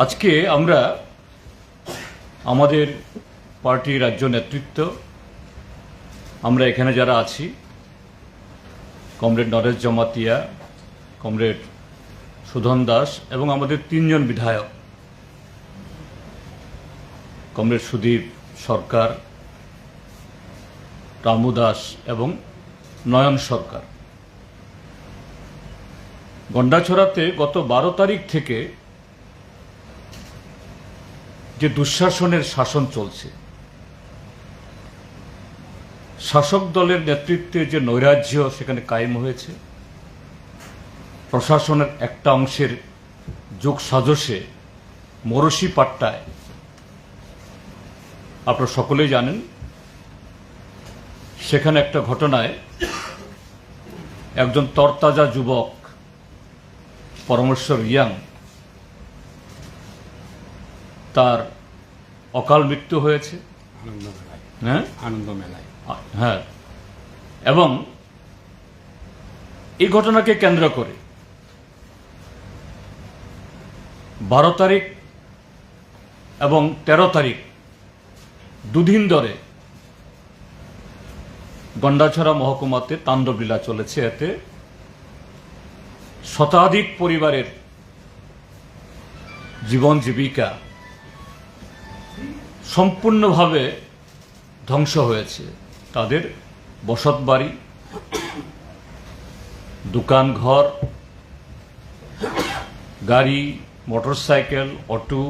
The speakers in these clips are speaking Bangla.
আজকে আমরা আমাদের পার্টি রাজ্য নেতৃত্ব, আমরা এখানে যারা আছি, কমরেড নরেশ জমাতিয়া, কমরেড সুধন দাস এবং আমাদের তিনজন বিধায়ক, কমরেড সুদীপ সরকার, রামু দাস এবং নয়ন সরকার। গন্ডাছড়াতে গত বারো তারিখ থেকে দুঃশাসনের শাসন চলছে। শাসক দলের নেতৃত্বে যে নৈরাজ্য সেখানে কায়েম হয়েছে, প্রশাসনের একটা অংশের যোগ সাজসে মরসি পাট্টায় আপনারা সকলেই জানেন, সেখানে একটা ঘটনায় একজন তরতাজা যুবক, পরমেশ্বর রিয়াং তার অকাল মৃত্যু হয়েছে। আনন্দ মেলায় হ্যাঁ? আনন্দ মেলায় হ্যাঁ। এবং এই ঘটনাকে কেন্দ্র করে বারো তারিখ এবং তেরো তারিখ দুদিন ধরে গন্ডাছড়া মহকুমাতে তাণ্ডবলীলা চলেছে। এতে শতাধিক পরিবারের জীবন জীবিকা সম্পূর্ণভাবে ধ্বংস হয়েছে। তাদের বসত বাড়ি, দোকান গাড়ি, মোটরসাইকেল, অটো,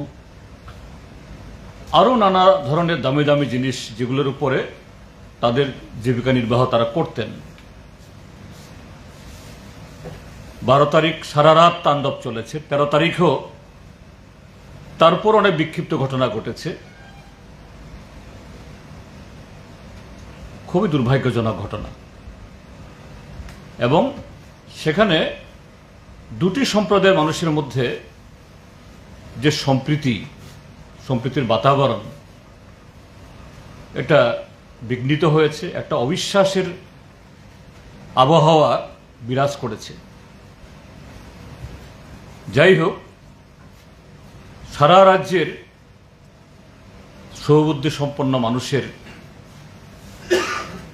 আরও নানা ধরনের দামি দামি জিনিস যেগুলোর উপরে তাদের জীবিকা নির্বাহ তারা করতেন। বারো তারিখ সারা রাত তাণ্ডব চলেছে, তেরো তারিখও তারপর অনেক বিক্ষিপ্ত ঘটনা ঘটেছে। খুবই দুর্ভাগ্যজনক ঘটনা। এবং সেখানে দুটি সম্প্রদায়ের মানুষের মধ্যে যে সম্প্রীতি, সম্প্রীতির বাতাবরণ, এটা বিঘ্নিত হয়েছে, একটা অবিশ্বাসের আবহাওয়া বিরাজ করেছে। যাই হোক, সারা রাজ্যের সৌবুদ্ধি সম্পন্ন মানুষের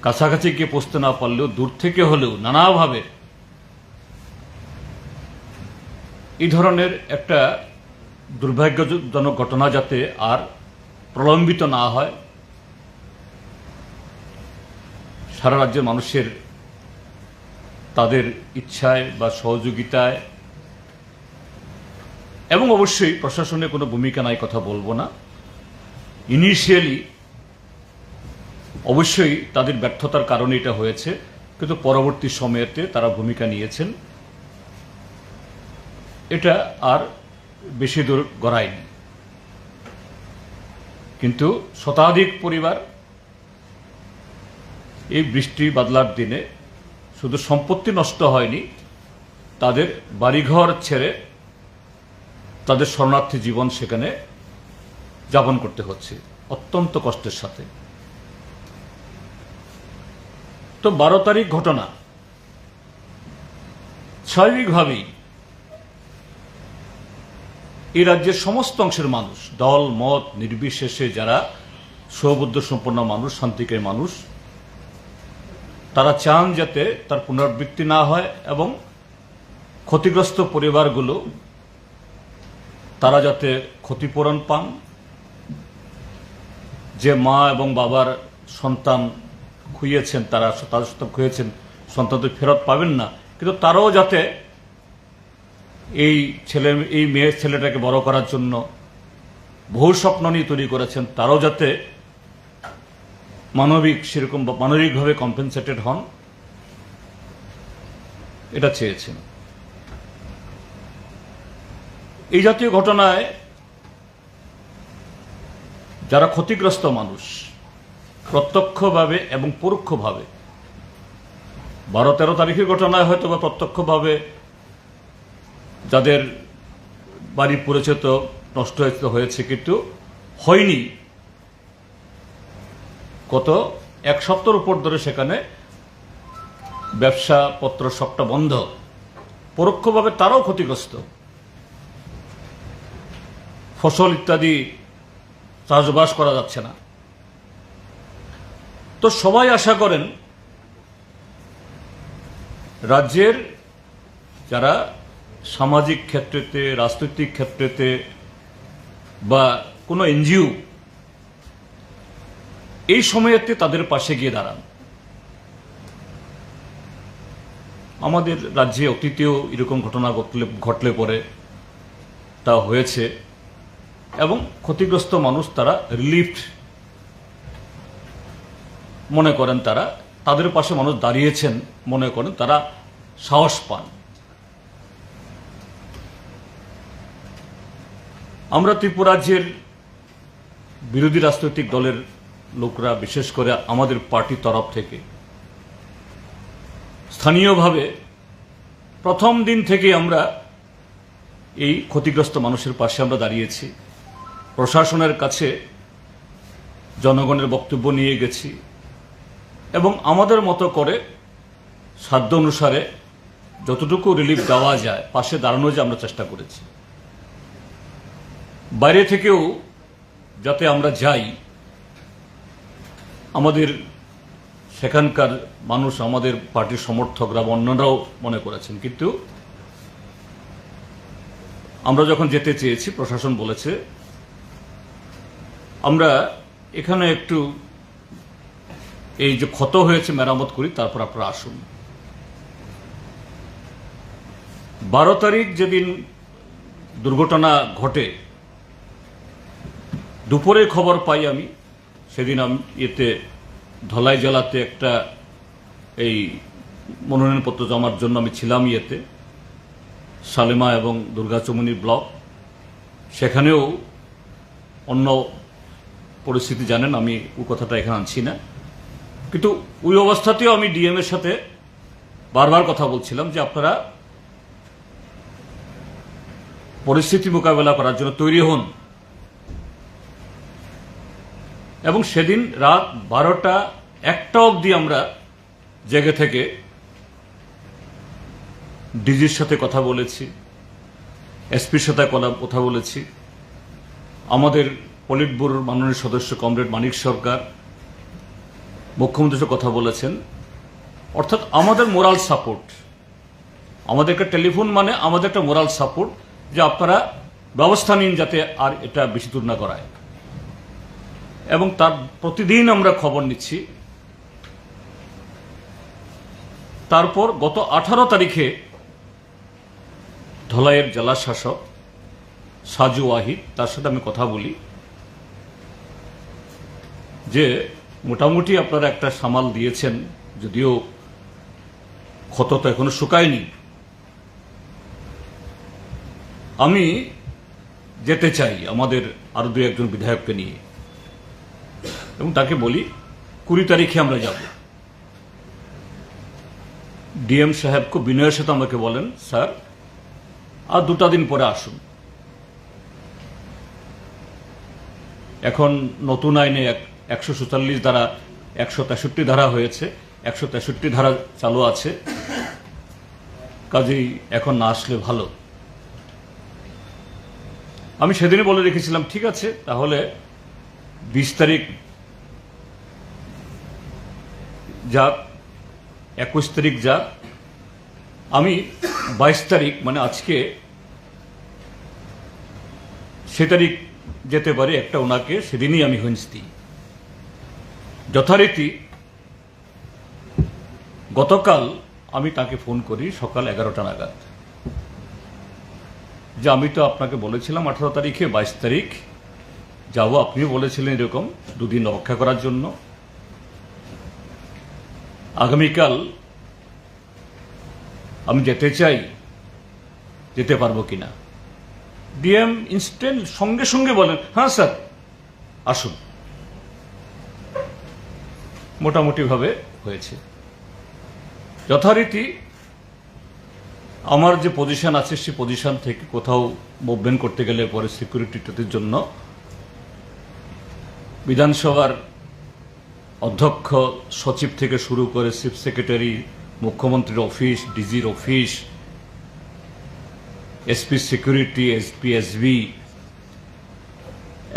কাছাকাছি গিয়ে পৌঁছতে না পারলেও দূর থেকে হলেও নানাভাবে এই ধরনের একটা দুর্ভাগ্যজনক ঘটনা যাতে আর প্রলম্বিত না হয়, সারা রাজ্যের মানুষের তাদের ইচ্ছায় বা সহযোগিতায়, এবং অবশ্যই প্রশাসনের কোনো ভূমিকা নাই কথা বলব না। ইনিশিয়ালি অবশ্যই তাদের ব্যর্থতার কারণে এটা হয়েছে, কিন্তু পরবর্তী সময়েতে তারা ভূমিকা নিয়েছেন। এটা আর বেশি দূর গড়ায়নি। কিন্তু শতাধিক পরিবার এই বৃষ্টি বাদলার দিনে শুধু সম্পত্তি নষ্ট হয়নি, তাদের বাড়িঘর ছেড়ে তাদের শরণার্থী জীবন সেখানে যাপন করতে হচ্ছে, অত্যন্ত কষ্টের সাথে। তো বারো তারিখ ঘটনা। স্বাভাবিকভাবেই এই রাজ্যের সমস্ত অংশের মানুষ, দল, মত, নির্বিশেষে যারা সৌবুদ্ধ সম্পন্ন মানুষ শান্তিকারী মানুষ, তারা চান যাতে তার পুনরাবৃত্তি না হয় এবং ক্ষতিগ্রস্ত পরিবারগুলো তারা যাতে ক্ষতিপূরণ পান। যে মা এবং বাবার সন্তান খুইয়েছেন, তারা তাদের সন্তান খুইয়েছেন, সন্তান তো ফেরত পাবেন না। কিন্তু তারাও যাতে এই ছেলে, এই মেয়ের ছেলেটাকে বড় করার জন্য বহু স্বপ্ন নিয়ে তৈরি করেছেন, তারাও যাতে মানবিক সেরকম মানবিকভাবে কম্পেনসেটেড হন, এটা চেয়েছেন। এই জাতীয় ঘটনায় যারা ক্ষতিগ্রস্ত মানুষ প্রত্যক্ষভাবে এবং পরোক্ষভাবে। বারো তেরো তারিখের ঘটনায় হয়তো বা প্রত্যক্ষভাবে যাদের বাড়ি পড়েছে তো নষ্ট হয়েছে কিন্তু হয়নি। কত এক সপ্তাহের উপর ধরে সেখানে ব্যবসা পত্র সবটা বন্ধ। পরোক্ষভাবে তারাও ক্ষতিগ্রস্ত। ফসল ইত্যাদি চাষবাস করা যাচ্ছে না। তো সবাই আশা করেন রাজ্যের যারা সামাজিক ক্ষেত্রেতে, রাজনৈতিক ক্ষেত্রেতে বা কোনো এনজিও, এই সময়েতে তাদের পাশে গিয়ে দাঁড়ান। আমাদের রাজ্যে অতীতেও এরকম ঘটনা ঘটলে ঘটলে পরে তা হয়েছে এবং ক্ষতিগ্রস্ত মানুষ তারা রিলিফ মনে করেন তারা, তাদের পাশে মানুষ দাঁড়িয়েছেন মনে করেন, তারা সাহস পান। আমরা ত্রিপুরাজ্যের বিরোধী রাজনৈতিক দলের লোকরা, বিশেষ করে আমাদের পার্টির তরফ থেকে, স্থানীয়ভাবে প্রথম দিন থেকে আমরা এই ক্ষতিগ্রস্ত মানুষের পাশে আমরা দাঁড়িয়েছি। প্রশাসনের কাছে জনগণের বক্তব্য নিয়ে গেছি। এবং আমাদের মতো করে সাধ্য অনুসারে যতটুকু রিলিফ দেওয়া যায়, পাশে দাঁড়ানো যে আমরা চেষ্টা করেছি। বাইরে থেকেও যাতে আমরা যাই, আমাদের সেখানকার মানুষ, আমাদের পার্টির সমর্থকরা বা অন্যরাও মনে করেছেন। কিন্তু আমরা যখন যেতে চেয়েছি, প্রশাসন বলেছে, আমরা এখানে একটু এই যে ক্ষত হয়েছে মেরামত করি, তারপর আপনারা আসুন। বারো তারিখ যেদিন দুর্ঘটনা ঘটে দুপুরে খবর পাই আমি, সেদিন আমি এতে ধলাই জেলাতে একটা এই মনোনয়নপত্র জমার জন্য আমি ছিলাম ইয়েতে, সালেমা এবং দুর্গাচমনি ব্লক। সেখানেও অন্য পরিস্থিতি জানেন, আমি ওই কথাটা এখানে আনছি না। কিন্তু ওই অবস্থাতেও আমি ডিএম এর সাথে বারবার কথা বলছিলাম যে আপনারা পরিস্থিতি মোকাবেলা করার জন্য তৈরি হন। এবং সেদিন রাত বারোটা একটা অবধি আমরা জেগে থেকে ডিজির সাথে কথা বলেছি এসপির সাথে কথা বলেছি। আমাদের পলিট ব্যুরোর মাননীয় সদস্য কমরেড মানিক সরকার মুখ্যমন্ত্রীর কথা বলেছেন। অর্থাৎ আমাদের মোরাল সাপোর্ট আমাদের একটা টেলিফোন মানে আমাদের একটা মোরাল সাপোর্ট যে আপনারা ব্যবস্থা নিন যাতে আর এটা বেশি দূর না করায় এবং তার প্রতিদিন আমরা খবর নিচ্ছি। তারপর গত আঠারো তারিখে ধলাইয়ের জেলা শাসক সাজু ওয়াহিদ, তার সাথে আমি কথা বলি যে মোটামুটি আপনারা একটা সামাল দিয়েছেন, যদিও ক্ষত তো এখনও শুকায়নি। আমি যেতে চাই আমাদের আরও দু একজন বিধায়ককে নিয়ে। এবং তাকে বলি, কুড়ি তারিখে আমরা যাব। ডিএম সাহেব খুব বিনয়ের সাথে আমাকে বলেন, স্যার, আর দুটা দিন পরে আসুন। এখন নতুন আইনে একশো সুচল্লিশ ধারা, একশো তেষট্টি ধারা হয়েছে। একশো তেষট্টি ধারা চালু আছে। কাজেই এখন না আসলে ভালো। আমি সেদিনই বলে রেখেছিলাম, ঠিক আছে, তাহলে বিশ তারিখ যাক, একুশ তারিখ যাক। আমি বাইশ তারিখ মানে আজকে, সে তারিখ যেতে পারি একটা ওনাকে, সেদিনই আমি হিন্স দিই যথারীতি গতকাল আমি তাকে ফোন করি সকাল এগারোটা নাগাদ। যে আমি তো আপনাকে বলেছিলাম আঠারো তারিখে বাইশ তারিখ। যাব, আপনিও বলেছিলেন এরকম দুদিন অপেক্ষা করার জন্য। আগামীকাল আমি যেতে চাই, যেতে পারব কিনা? ডিএম ইনস্ট্যান্ট সঙ্গে সঙ্গে বলেন হ্যাঁ স্যার, আসুন। মোটামুটিভাবে হয়েছে। যথারীতি আমার যে পজিশন আছে, সেই পজিশন থেকে কোথাও মুভমেন্ট করতে গেলে পরে সিকিউরিটির জন্য বিধানসভার অধ্যক্ষ সচিব থেকে শুরু করে চিফ সেক্রেটারি মুখ্যমন্ত্রীর office ডিজির office SP security SP SB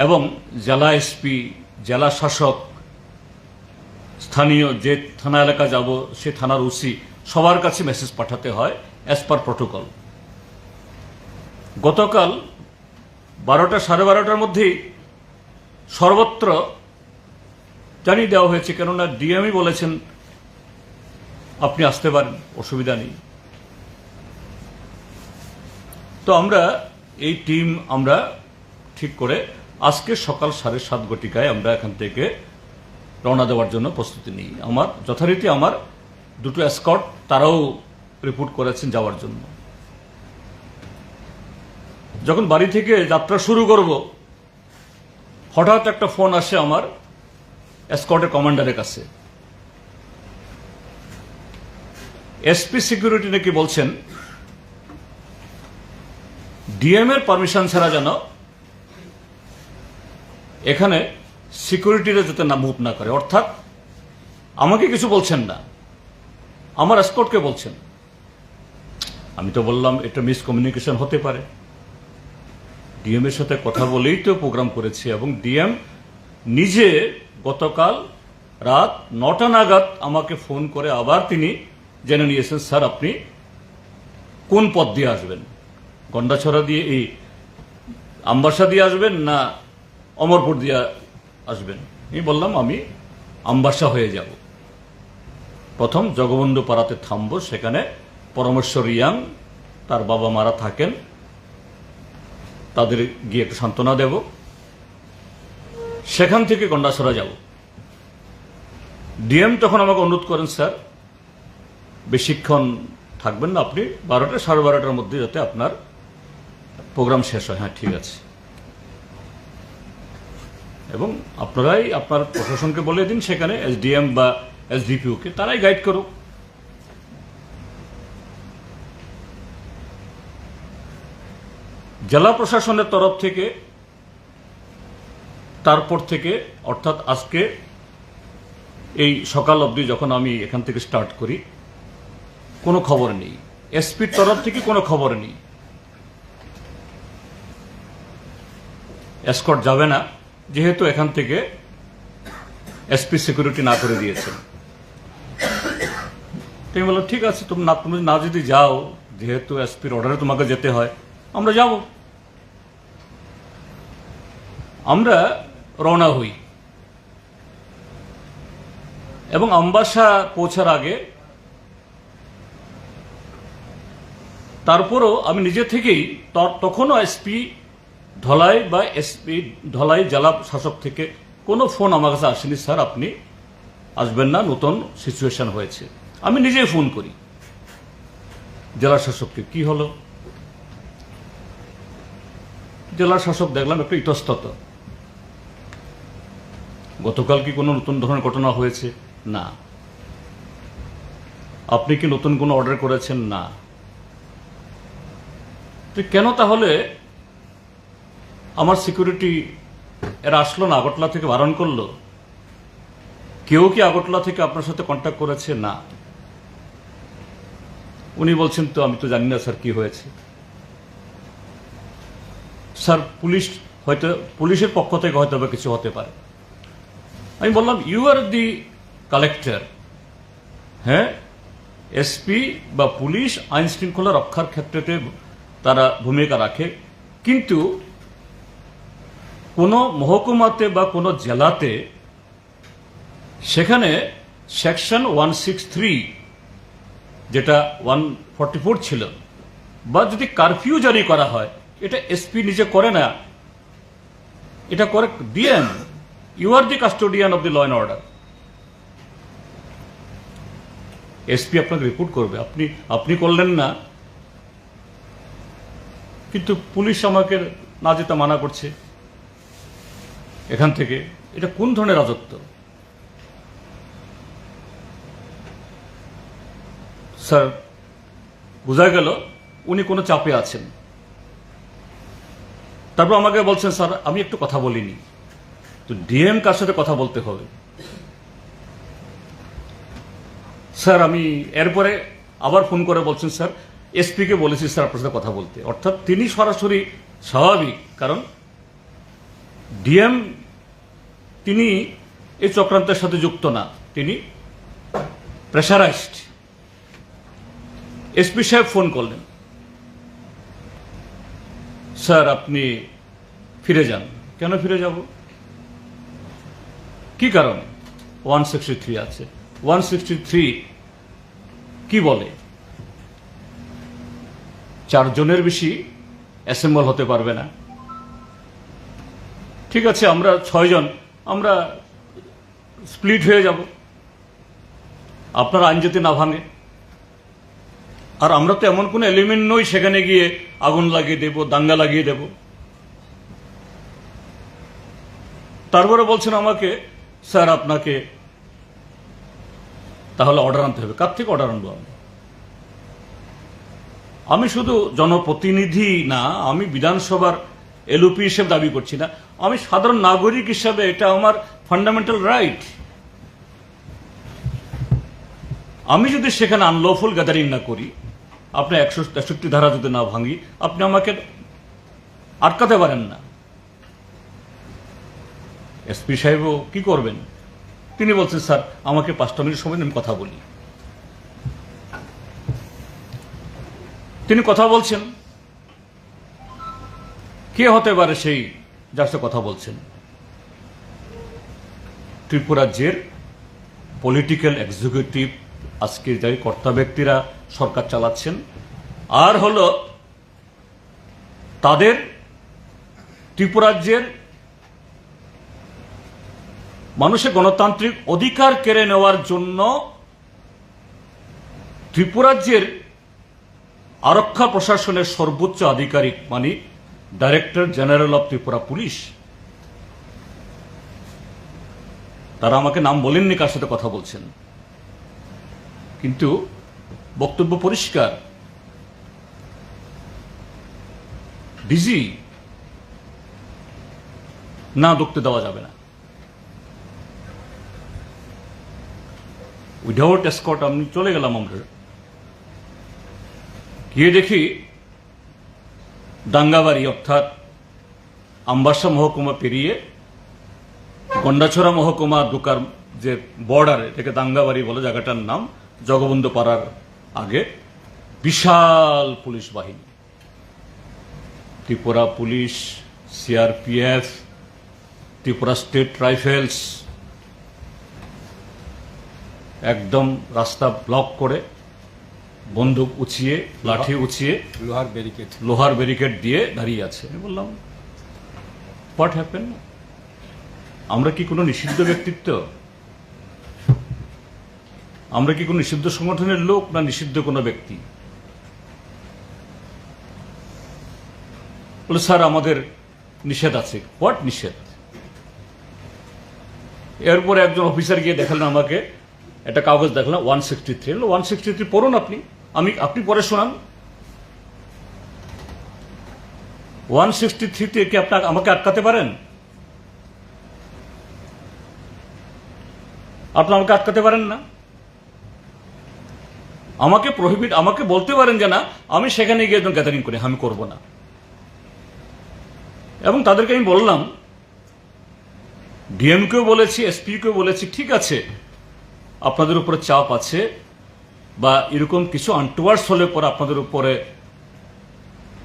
এবং জেলা এসপি জেলা শাসক স্থানীয় যে থানা এলাকা যাব, সে থানার ওসি সবার কাছে মেসেজ পাঠাতে হয় অ্যাজ পার প্রোটোকল গতকাল বারোটা, সাড়ে বারোটার মধ্যেই সর্বত্র জানিয়ে দেওয়া হয়েছে, কেননা ডিএমই বলেছেন আপনি আসতে পারেন, অসুবিধা নেই। তো আমরা, এই টিম আমরা ঠিক করে আজকে সকাল সাড়ে সাত ঘটিকায় আমরা এখান থেকে রওনা দেওয়ার জন্য প্রস্তুতি নিই। আমার, যথারীতি আমার দুটো স্কট তারাও রিপোর্ট করেছেন যাওয়ার জন্য। যখন বাড়ি থেকে যাত্রা শুরু করব, হঠাৎ একটা ফোন আসে আমার স্কটের কমান্ডারের কাছে। এসপি সিকিউরিটি নাকি বলছেন ডিএম এর পারমিশন ছাড়া যেন এখানে সিকিউরিটিরা যাতে না মুভ না করে। অর্থাৎ, আমাকে কিছু বলছেন না। আমার এসকর্টকে বলছেন। আমি তো বললাম, এটা মিসকমিউনিকেশন হতে পারে। ডিএম এর সাথে কথা বলেই তো প্রোগ্রাম করেছি এবং ডিএম নিজে গতকাল রাত নটা নাগাদ আমাকে ফোন করে আবার তিনি জেনে নিয়েছেন, স্যার, আপনি কোন পথ দিয়ে আসবেন? গন্ডাছড়া দিয়ে এই আমবাসা দিয়ে আসবেন না অমরপুর দিয়ে আসবেন। আমি বললাম, আমি আমবাসা হয়ে যাব। প্রথম জগবন্ধু পাড়াতে থামবো, সেখানে পরমেশ্বর ইয়াং তার বাবা মারা থাকেন। তাদের গিয়ে একটু সান্ত্বনা দেব। সেখান থেকে গন্ডাছড়া যাব। ডিএম তখন আমাকে অনুরোধ করেন, স্যার, বেশিক্ষণ থাকবেন না আপনি। বারোটা, সাড়ে বারোটার মধ্যে যাতে আপনার প্রোগ্রাম শেষ হয়। হ্যাঁ ঠিক আছে। এবং আপনারাই আপনার প্রশাসনকে বলে দিন, সেখানে এসডিএম বা এসডিপিওকে তারাই গাইড করুক। জেলা প্রশাসনের তরফ থেকে, তারপর থেকে, অর্থাৎ আজকে, এই সকাল অবধি যখন আমি এখান থেকে স্টার্ট করি, কোনো খবর নেই। এসপির তরফ থেকে কোনো খবর নেই। এসকট যাবে না। যেহেতু এখান থেকে এসপি সিকিউরিটি না করে দিয়েছেন তুমি বলল ঠিক আছে, তুমি না তুমি না যদি যাও, যেহেতু এসপির অর্ডারে তোমাকে যেতে হয়, আমরা যাব। আমরা রওনা হই। এবং আমবাসা পৌঁছার আগে তারপরও আমি নিজে থেকেই তখনও এসপি ধলাই বা এসপি ধলাই জেলা শাসক থেকে কোনো ফোন আমার কাছে আসেনি, স্যার, আপনি আসবেন না, নতুন সিচুয়েশন হয়েছে। আমি নিজেই ফোন করি। জেলা শাসককে কি হলো? জেলা শাসক দেখলাম একটু ইতস্তত। গতকাল কি কোনো নতুন ধরনের ঘটনা হয়েছে? না। আপনি কি নতুন কোনো অর্ডার করেছেন? না। কেন তাহলে আমার সিকিউরিটি এরা আসলো না, আগরতলা থেকে বারণ করল। কেউ কি আগরতলা থেকে আপনার সাথে কন্ট্যাক্ট করেছে? না। উনি বলছেন, তো আমি তো জানি না স্যার কি হয়েছে। স্যার, পুলিশ হয়তো, পুলিশের পক্ষ থেকে হয়তো বা কিছু হতে পারে। আমি বললাম ইউ আর দি কালেক্টর হ্যাঁ? এসপি বা পুলিশ আইন শৃঙ্খলা রক্ষার ক্ষেত্রে তারা ভূমিকা রাখে। কিন্তু কোনো মহকুমাতে বা কোনো জেলাতে, সেখানে সেকশন ওয়ান সিক্স থ্রি, যেটা ওয়ান ফর্টি ফোর ছিল, বা যদি কারফিউ জারি করা হয়, এটা এসপি নিজে করে না, এটা করে DM, you are the custodian of the law and order. SP আপনাকে রিপোর্ট করবে, আপনি আপনি করলেন না, কিন্তু পুলিশ আমাকে না যেতে মানা করছে। এখান থেকে। এটা কোন ধরনের রাজত্ব? স্যার বোঝা গেল উনি কোনো চাপে আছেন। তারপর আমাকে বলছেন স্যার আমি একটু কথা বলিনি। তো ডিএম কার সাথে কথা বলতে হবে? স্যার আমি এরপরে আবার ফোন করে বলছেন স্যার এসপিকে বলেছি স্যার আপনার সাথে কথা বলতে। অর্থাৎ তিনি সরাসরি স্বাভাবিক কারণ ডিএম, তিনি এই চক্রান্তের সাথে যুক্ত না। তিনি প্রেশারাইজড এসপি সাহেব ফোন করলেন। স্যার, আপনি ফিরে যান। কেন ফিরে যাব? কি কারণে? ওয়ান সিক্সটি থ্রি আছে। ওয়ান সিক্সটি থ্রি কি বলে? চারজনের বেশি অ্যাসেম্বল হতে পারবে না। ঠিক আছে, আমরা ছয়জন, আমরা স্প্লিট হয়ে যাব। আপনার আইন যদি না ভাঙে, আর আমরা তো এমন কোনো এলিমেন্ট নই সেখানে গিয়ে আগুন লাগিয়ে দেব, দাঙ্গা লাগিয়ে দেব। তারপরে বলছেন আমাকে, স্যার, আপনাকে তাহলে অর্ডার আনতে হবে। কার থেকে অর্ডার আনব আমি? আমি শুধু জনপ্রতিনিধি না, আমি বিধানসভার এলওপি হিসেবে দাবি করছি না। আমি সাধারণ নাগরিক হিসাবে এটা আমার ফান্ডামেন্টাল রাইট আমি যদি সেখানে আনলফুল গ্যাদারিং না করি আপনি একশো তেষট্টি ধারা যদি না ভাঙি, আপনি আমাকে আটকাতে পারেন না। এসপি সাহেবও কি করবেন? তিনি বলছেন, স্যার, আমাকে পাঁচটা মিনিট সময় আমি কথা বলি। তিনি কথা বলছেন, কে হতে পারে সেই যার সাথে কথা বলছেন। ত্রিপুরাজ্যের পলিটিক্যাল এক্সিকিউটিভ আজকে যাই কর্তা ব্যক্তিরা সরকার চালাচ্ছেন, আর হল তাদের ত্রিপুরাজ্যের মানুষের গণতান্ত্রিক অধিকার কেড়ে নেওয়ার জন্য ত্রিপুরাজ্যের আরক্ষা প্রশাসনের সর্বোচ্চ আধিকারিক মানে director general of Tripura police তারা আমাকে নাম বলেননি কার সাথে কথা বলছেন। কিন্তু বক্তব্য পরিষ্কার। ডিজি না ঢুকতে দেওয়া যাবে না। উইদাউট এসকট আমি চলে গেলাম আমরা। গিয়ে দেখি ডাঙ্গাবাড়ি, অর্থাৎ আম্বাসা মহকুমা পেরিয়ে গন্ডাছড়া মহকুমা ঢোকার যে বর্ডার এটাকে দাঙ্গাবাড়ি বলে জায়গাটার নাম জগবন্ধু পাড়ার আগে বিশাল পুলিশ বাহিনী। Tripura police CRPF Tripura state rifles একদম রাস্তা ব্লক করে বন্দুক উঁচিয়ে লাঠি উঁচিয়ে লোহার ব্যারিকেড লোহার ব্যারিকেড দিয়ে দাঁড়িয়ে আছে। আমি বললাম হোয়াট হ্যাপেন আমরা কি কোনো নিষিদ্ধ ব্যক্তিত্ব? আমরা কি কোনো নিষিদ্ধ সংগঠনের লোক না নিষিদ্ধ কোনো ব্যক্তি? বলে স্যার আমাদের নিষেধ আছে। হোয়াট নিষেধ? এরপরে একজন অফিসার গিয়ে দেখালেন আমাকে একটা কাগজ দেখলাম one sixty three one sixty three পড়ুন আপনি। আমি, আপনি পরে শোনান। ওয়ান সিক্সটি থ্রিতে কি আপনার আমাকে আটকাতে পারেন? আপনি আমাকে আটকাতে পারেন না? আমাকে প্রহিবিট আমাকে বলতে পারেন যে না, আমি সেখানে গিয়ে একজন গ্যাদারিং করি, আমি করব না। এবং তাদেরকে আমি বললাম ডিএমকেও বলেছি এসপিকেও বলেছি, ঠিক আছে, আপনাদের উপরে চাপ আছে বা এরকম কিছু আন্টুয়ার্স হলে পরে আপনাদের উপরে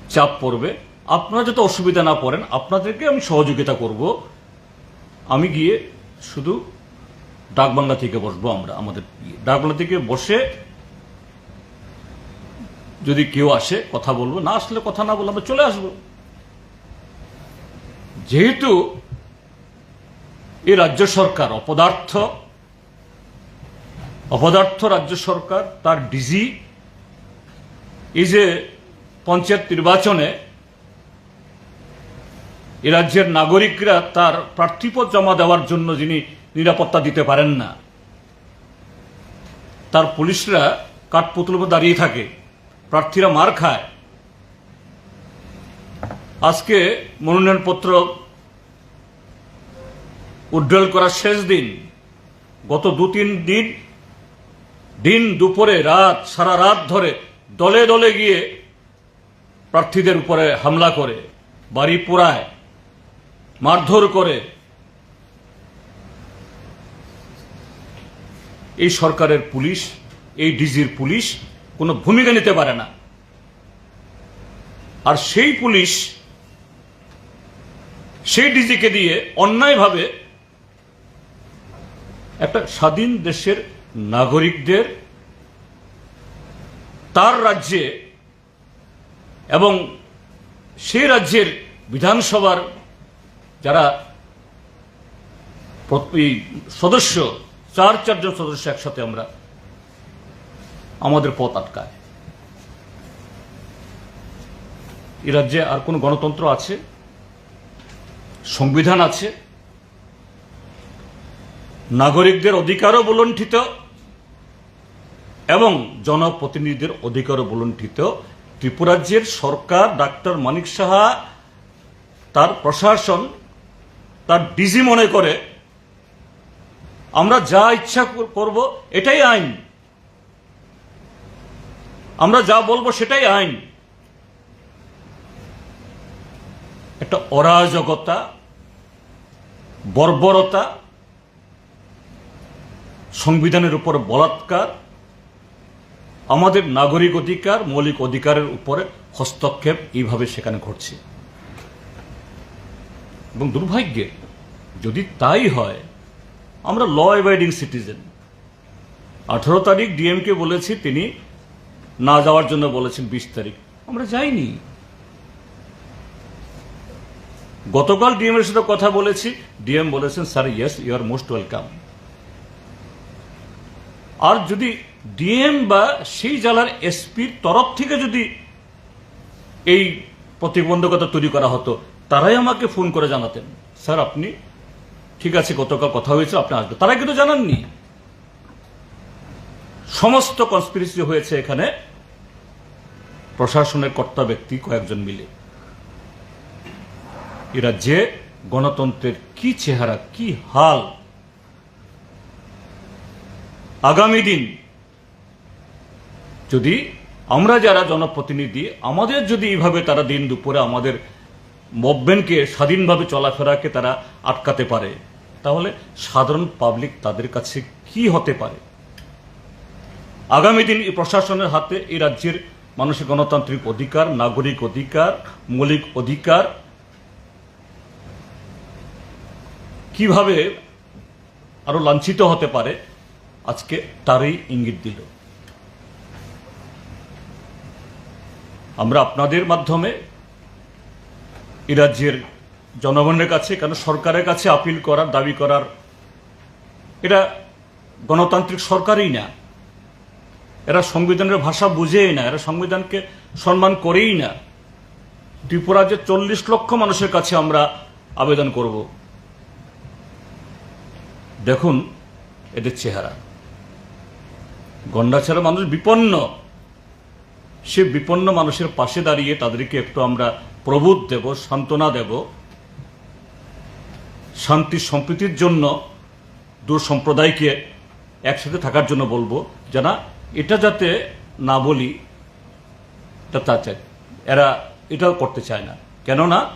চাপ পড়বে। আপনারা যাতে অসুবিধা না পড়েন, আপনাদেরকে আমি সহযোগিতা করব। আমি গিয়ে শুধু ডাকবাংলা থেকে বসবো আমরা, আমাদের। ডাকবাংলা থেকে বসে যদি কেউ আসে, কথা বলব। না আসলে কথা না বললে আমরা চলে আসব। যেহেতু এই রাজ্য সরকার অপদার্থ অপদার্থ রাজ্য সরকার তার ডিজি এই যে পঞ্চায়েত নির্বাচনে এ রাজ্যের নাগরিকরা তার প্রার্থীপদ জমা দেওয়ার জন্য যিনি নিরাপত্তা দিতে পারেন না, তার পুলিশরা কাঠপুতুল দাঁড়িয়ে থাকে, প্রার্থীরা মার খায়। আজকে মনোনয়নপত্র উজ্জ্বল করার শেষ দিন, গত দু তিন দিন দিন দুপুরে, রাত, সারা রাত ধরে দলে দলে গিয়ে প্রার্থীদের উপরে হামলা করে, বাড়ি পোড়ায়, মারধর করে। এই সরকারের পুলিশ, এই ডিজির পুলিশ কোনো ভূমিকা নিতে পারে না। আর সেই পুলিশ সেই ডিজিকে দিয়ে অন্যায়ভাবে একটা স্বাধীন দেশের নাগরিকদের তার রাজ্যে এবং সেই রাজ্যের বিধানসভার যারা সদস্য, চার, চারজন সদস্য একসাথে আমরা আমাদের পথ আটকায়। এ রাজ্যে আর কোন গণতন্ত্র আছে? সংবিধান আছে? নাগরিকদের অধিকারও বলণ্ঠিত এবং জনপ্রতিনিধিদের অধিকারও বলণ্ঠিত। ত্রিপুরাজ্যের সরকার ডাক্তার মানিক সাহা তার প্রশাসন, তার ডিজি মনে করে, আমরা যা ইচ্ছা করব এটাই আইন। আমরা যা বলব সেটাই আইন। একটা অরাজকতা, বর্বরতা সংবিধানের উপর বলাৎকার, আমাদের নাগরিক অধিকার, মৌলিক অধিকারের উপরে হস্তক্ষেপ এইভাবে সেখানে ঘটছে। এবং দুর্ভাগ্যে যদি তাই হয়, আমরা ল অ্যাভয়েডিং সিটিজেন আঠারো তারিখ ডিএমকে বলেছি, তিনি না যাওয়ার জন্য বলেছেন বিশ তারিখ। আমরা যাইনি। গতকাল ডিএম এর সাথে কথা বলেছি। ডিএম বলেছেন sir yes you are most welcome আর যদি ডিএম বা সেই জেলার এসপির তরফ থেকে যদি এই প্রতিবন্ধকতা তৈরি করা হতো, তারাই আমাকে ফোন করে জানাতেন, স্যার, আপনি ঠিক আছে, গতকাল কথা হয়েছে, আপনি আসবেন। তারা কিন্তু জানাননি। সমস্ত কনস্পিরেসি হয়েছে এখানে। প্রশাসনের কর্তা ব্যক্তি কয়েকজন মিলে। এরা যে গণতন্ত্রের কি চেহারা, কি হাল আগামী দিন যদি আমরা যারা জনপ্রতিনিধি, আমাদের যদি এইভাবে তারা দিন দুপুরে আমাদের মুভমেন্টকে স্বাধীনভাবে চলাফেরাকে তারা আটকাতে পারে, তাহলে সাধারণ পাবলিক তাদের কাছে কি হতে পারে? আগামী দিন এই প্রশাসনের হাতে এই রাজ্যের মানুষের গণতান্ত্রিক অধিকার, নাগরিক অধিকার, মৌলিক অধিকার কীভাবে আরও লাঞ্ছিত হতে পারে? আজকে তারই ইঙ্গিত দিল। আমরা আপনাদের মাধ্যমে এ রাজ্যের জনগণের কাছে, কেন সরকারের কাছে আপিল করার, দাবি করার এটা গণতান্ত্রিক সরকারই না। এরা সংবিধানের ভাষা বুঝেই না, এরা সংবিধানকে সম্মান করেই না। ত্রিপুরা যে চল্লিশ লক্ষ মানুষের কাছে আমরা আবেদন করব। দেখুন এদের চেহারা। গন্ডাছাড়া মানুষ বিপন্ন। সে বিপন্ন মানুষের পাশে দাঁড়িয়ে তাদেরকে একটু আমরা প্রবোধ দেব, সান্ত্বনা দেব। শান্তি সম্প্রীতির জন্য দু সম্প্রদায়কে একসাথে থাকার জন্য বলব যে না এটা যাতে না বলি তা তা চাই। এরা এটাও করতে চায় না। কেননা,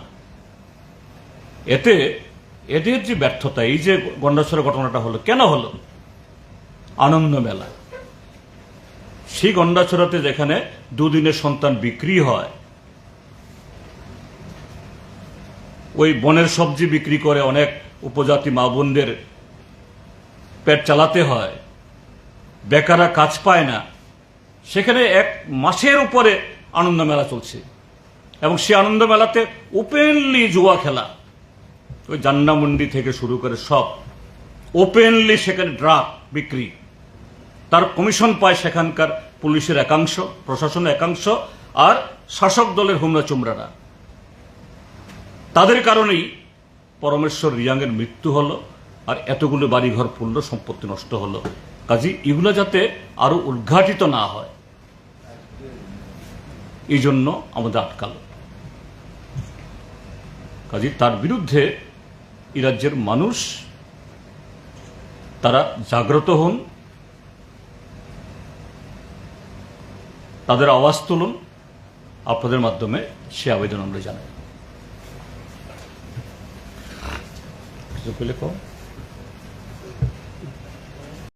এতে, এদের যে ব্যর্থতা, এই যে গন্ডাছড়া ঘটনাটা হলো, কেন হলো? আনন্দ মেলা। সেই গন্ডাছড়াতে যেখানে দুদিনের সন্তান বিক্রি হয়, ওই বনের সবজি বিক্রি করে অনেক উপজাতি মা বোনদের পেট চালাতে হয় বেকারা কাজ পায় না। সেখানে এক মাসের উপরে আনন্দ মেলা চলছে। এবং সেই আনন্দ মেলাতে ওপেনলি জুয়া খেলা। ওই জান্নামন্ডি থেকে শুরু করে সব ওপেনলি সেখানে ড্রাগ বিক্রি। তার কমিশন পায় সেখানকার পুলিশের একাংশ, প্রশাসনের একাংশ আর শাসক দলের হুমরা চুমরারা তাদের কারণেই পরমেশ্বর রিয়াংয়ের মৃত্যু হলো আর এতগুলো বাড়িঘর পূর্ণ সম্পত্তি নষ্ট হলো। কাজে, এগুলো যাতে আরও উদ্ঘাটিত না হয়। এই জন্য আমাদের আটকালো। কাজে, তার বিরুদ্ধে এ রাজ্যের মানুষ তারা জাগ্রত হন তাদের আওয়াজ তুলুন। আপনাদের মাধ্যমে সে আবেদন আমরা জানাই। কিছু পেলে কম